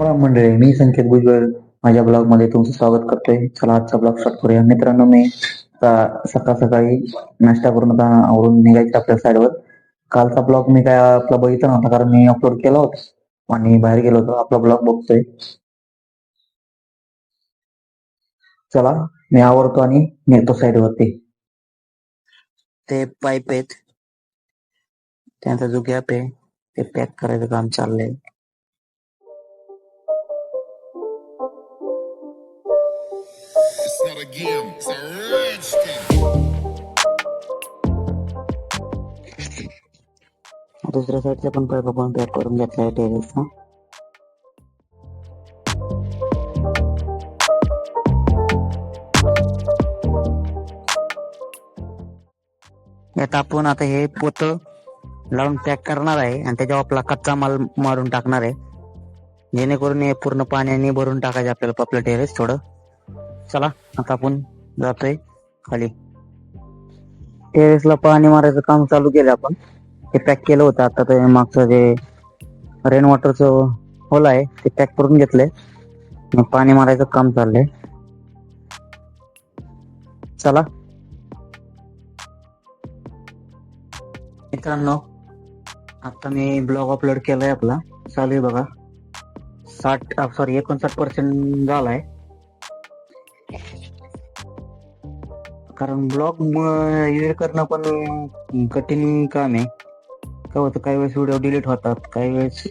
राम राम मंडळी मी संकेत भुजबळ माझ्या ब्लॉगमध्ये तुमचं स्वागत करतोय. चला आजचा ब्लॉग स्टार्ट करूया. मित्रांनो मी सकाळ सकाळी नाश्ता करून आता आवरून निघायचं आपल्या साईडवर कालचा ब्लॉग मी काय आपला बघितला नव्हता कारण मी अपलोड केला होता. आणि बाहेर गेलो होतो. आपला ब्लॉग बघतोय. चला मी आवडतो आणि निघतो साईडवरती ते पाईप आहेत. त्यांचा जो गॅप आहे ते पॅक करायचं काम चाललंय. It's it's a rich दुसऱ्या साईडचा पण पाईप आपण पॅक करून घेतला आहे टेरेसचा. यात आपण आता हे पोत लावून पॅक करणार आहे आणि त्याच्यावर आपला कच्चा माल मारून टाकणार आहे. जेणेकरून हे पूर्ण पाण्याने भरून टाकायचे आपल्याला आपलं टेरेस थोडं. चला आता आपण जातोय खाली. टेरेसला पाणी मारायचं काम चालू केलं आपण. ते पॅक केलं होतं आता ते मागचं जे रेन वॉटरचं होल आहे ते पॅक करून घेतलंय. मग पाणी मारायचं काम चाललंय. चला. मित्रांनो आता मी ब्लॉग अपलोड केलाय आपला. चालू आहे बघा. साठ सॉरी एकोणसाठ पर्सेंट झालाय. कारण ब्लॉग एडिट करणं पण कठीण काम आहे. काय होतं काही वेळेस व्हिडिओ डिलीट होतात काही वेळेस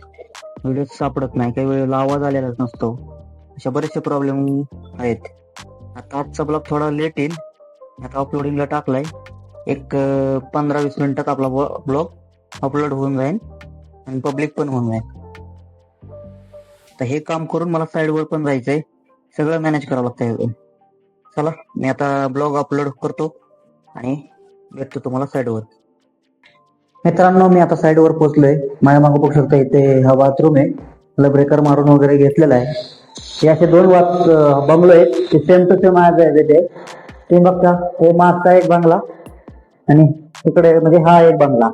व्हिडिओ सापडत नाही काही वेळेला आवाज आलेलाच नसतो. अशा बरेचसे प्रॉब्लेम आहेत. आता आजचा ब्लॉग थोडा लेट येईल. आता अपलोडिंगला टाकलाय. एक पंधरा वीस मिनिटात आपला ब्लॉग अपलोड होऊन जाईल आणि पब्लिक पण होऊन जाईल. तर हे काम करून मला साईडवर पण जायचंय. सगळं मॅनेज करावं लागतं चला मी आता ब्लॉग अपलोड करतो आणि भेटतो तुम्हाला साईडवर. मित्रांनो मी आता साईडवर पोहोचलोय. माझ्या मागे बघू शकता इथे हा बाथरूम आहे. मला ब्रेकर मारून वगैरे घेतलेला आहे. हे असे दोन वात बंगलो आहेत. ते सेम टू सेम आज आहे ते ते बघता हे मागचा एक बंगला आणि तिकडे म्हणजे हा एक बंगला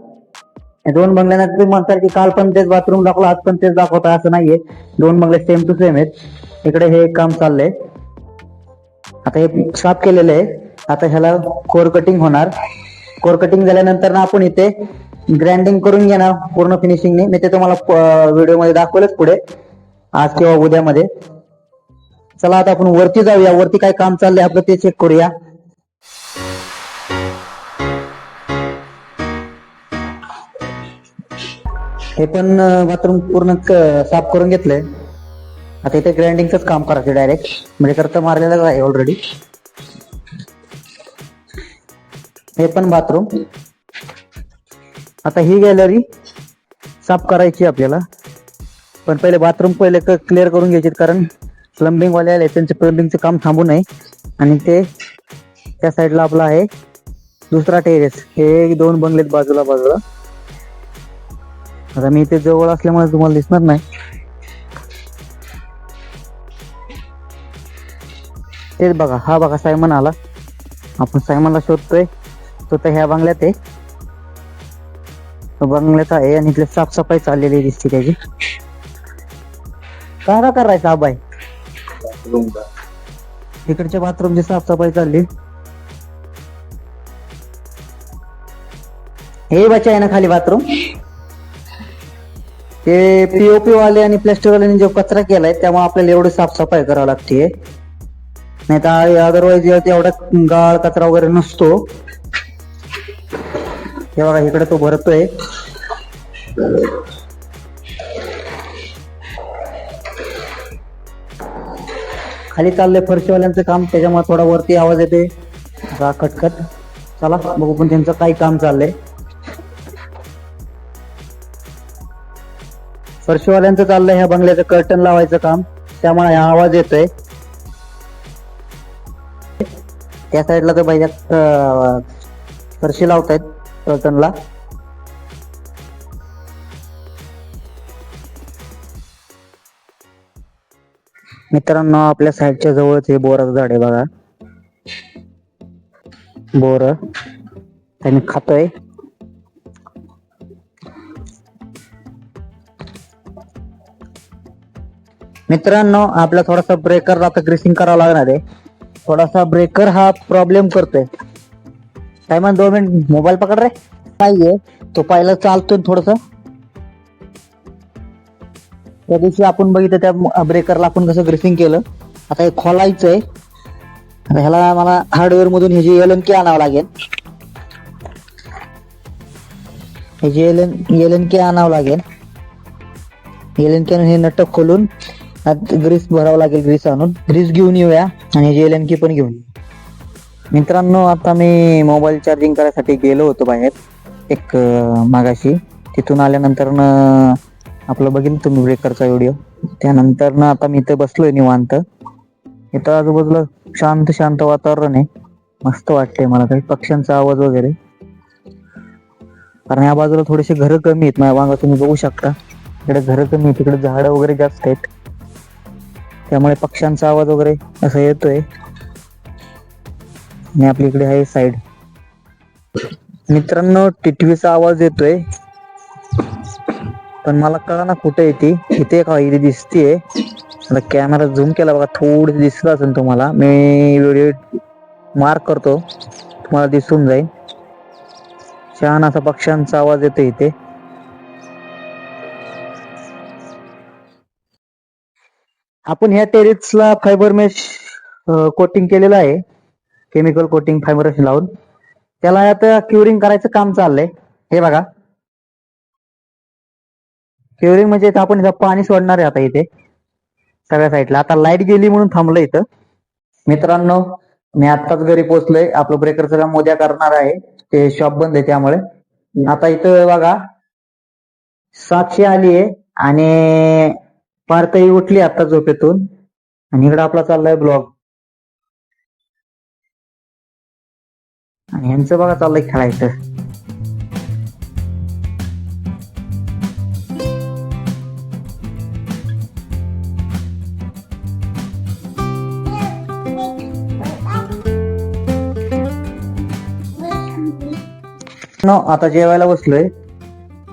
दोन बंगल्यांना तुम्ही म्हणताल की काल पण तेच बाथरूम दाखवलं आज पण तेच दाखवता असं नाहीये. दोन बंगले सेम टू सेम आहेत. इकडे हे काम चाललंय. आता हे साफ केलेलं आहे. आता ह्याला कोर कटिंग होणार. कोर कटिंग झाल्यानंतर ना आपण इथे ग्राइंडिंग करून घेणार पूर्ण फिनिशिंगने मी ते तुम्हाला व्हिडिओमध्ये दाखवलंच पुढे. आज किंवा उद्यामध्ये. चला आता आपण वरती जाऊया. वरती काय काम चाललंय आपलं ते चेक करूया. हे पण बाथरूम पूर्ण साफ करून घेतलंय. आता इथे ग्राइंडिंगच काम करायचं डायरेक्ट म्हणजे करता मारलेलं आहे ऑलरेडी हे पण बाथरूम आता ही गॅलरी साफ करायची आपल्याला. पण पहिले बाथरूम पहिले क्लिअर करून घ्यायचे कारण प्लंबिंग वाले आले त्यांचे प्लंबिंगचं काम थांबू नये. आणि ते त्या साईडला आपला आहे. दुसरा टेरेस हे दोन बंगलेत बाजूला बाजूला आता मी इथे जवळ असल्यामुळे तुम्हाला दिसणार नाही. तेच बघा हा बघा सायमन आला. आपण सायमनला शोधतोय. तो तर ह्या बंगल्यात आहे. तो बंगल्यात आहे आणि इथली साफसफाई चाललेली दिसते त्याची. काय करायचा हा बाई? इकडच्या बाथरूमची साफसफाई चालली. हे बच्चा आहे ना खाली बाथरूम? ते पीओपी वाले आणि प्लॅस्टर वाल्यांनी जो कचरा केलाय त्यामुळे आपल्याला एवढी साफसफाई करावी लागते नाही तर अदरवाईज एवढा गाळ कचरा वगैरे नसतो. हे बघा इकडे तो भरतोय. खाली चाललंय फरशीवाल्यांचं काम त्याच्यामुळे थोडा वरती आवाज येते जा खटखट. चला बघू पण त्यांचं काही काम चाललंय. फरशीवाल्यांचं चाललंय ह्या बंगल्याचं कर्टन लावायचं काम. त्यामुळे हा आवाज येतोय. त्या साईडला तर पाहिजे फरशी लावतायत कर्टनला मित्रांनो आपल्या साईडच्या जवळच हे बोराचं झाड आहे बघा. बोर. त्यांनी खातोय. मित्रांनो आपला थोडासा ब्रेकर आता ग्रेसिंग करावं लागणार आहे. थोडासा ब्रेकर हा प्रॉब्लेम करतोय. काय म्हण दोन मिनिट मोबाईल पकड रे. नाहीये तो पाहिला चालतोय थोडस. त्या दिवशी आपण बघितलं त्या ब्रेकरला आपण कसं ग्रेसिंग केलं. आता हे खोलायचंय. ह्याला मला हार्डवेअर मधून हे जे एलन के आणावं लागेल. हे जे एलन एल के आणावं लागेल. एल के हे नट खोलून ग्रीस भरावं लागेल ग्रीस आणून. ग्रीस घेऊन येऊया आणि जे एल की पण घेऊन येऊ. मित्रांनो आता मी मोबाईल चार्जिंग करायसाठी गेलो होतो बाहेर एक मागाशी. तिथून आल्यानंतर आपलं बघील तुम्ही ब्रेकरचा व्हिडिओ त्यानंतर ना आता मी इथं बसलोय निवांत. इथं आजूबाजूला शांत शांत वातावरण आहे. मस्त वाटतंय मला काही पक्ष्यांचा आवाज वगैरे. कारण या बाजूला थोडेसे घरं कमी आहेत. माझ्या मागं तुम्ही बघू शकता. इकडे घरं कमी आहेत तिकडे झाडं वगैरे जास्त आहेत. त्यामुळे पक्ष्यांचा आवाज वगैरे असं येतोय. आणि आपल्या इकडे आहे साईड मित्रांनो टिटवीचा आवाज येतोय. पण मला कळा ना कुठे येते इथे एक हिरी दिसतीये. आता कॅमेरा झूम केला बघा थोडी दिसत असेल तुम्हाला. मी व्हिडिओ मार्क करतो. तुम्हाला दिसून जाईल. छान असा पक्ष्यांचा आवाज येतो इथे. आपण ह्या टेरिसला फायबर मेश कोटिंग केलेलं आहे. केमिकल कोटिंग फायबर लावून. त्याला आता क्युरिंग करायचं काम चाललंय. हे बघा. क्युरिंग म्हणजे आपण इथं पाणी सोडणार आहे आता इथे. सगळ्या साईडला. आता लाइट गेली म्हणून थांबलं इथं. मित्रांनो मी आत्ताच घरी पोहोचलोय. आपलं ब्रेकरचं काम उद्या करणार आहे. ते शॉप बंद आहे त्यामुळे. आता इथं बघा. सातशे आली आहे. आणि पारताई उठली आता झोपेतून आणि इकडं आपला चाललाय ब्लॉग. आणि यांचं बघा चाललंय खेळायचं. आता जेवायला बसलोय.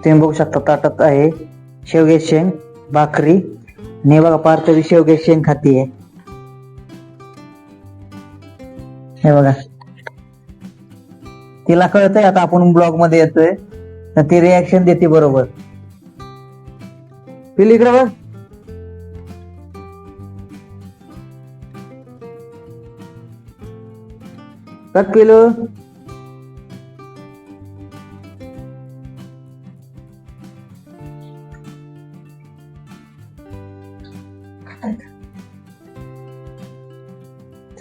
तुम्ही बघू शकता ताटात आहे शेवगे शेंग भाकरी आणि हे बघा पार्थवी शेवगे शेंग खातीये. हे बघा. तिला कळतंय आता आपण ब्लॉगमध्ये येतोय तर ती रिॲक्शन देते बरोबर. पिली इकडे बघ. कट पिलू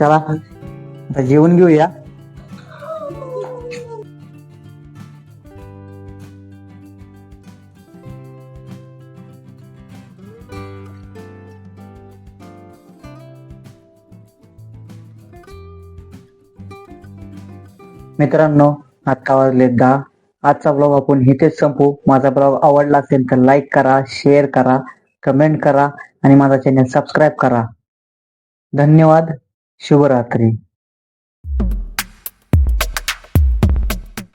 चला आता जेवण घेऊया. मित्रांनो आता वाजले दहा. आजचा ब्लॉग आपण इथेच संपू. माझा ब्लॉग आवडला असेल तर लाईक करा शेअर करा कमेंट करा आणि माझा चॅनल सबस्क्राईब करा. धन्यवाद. శుభరాత్రి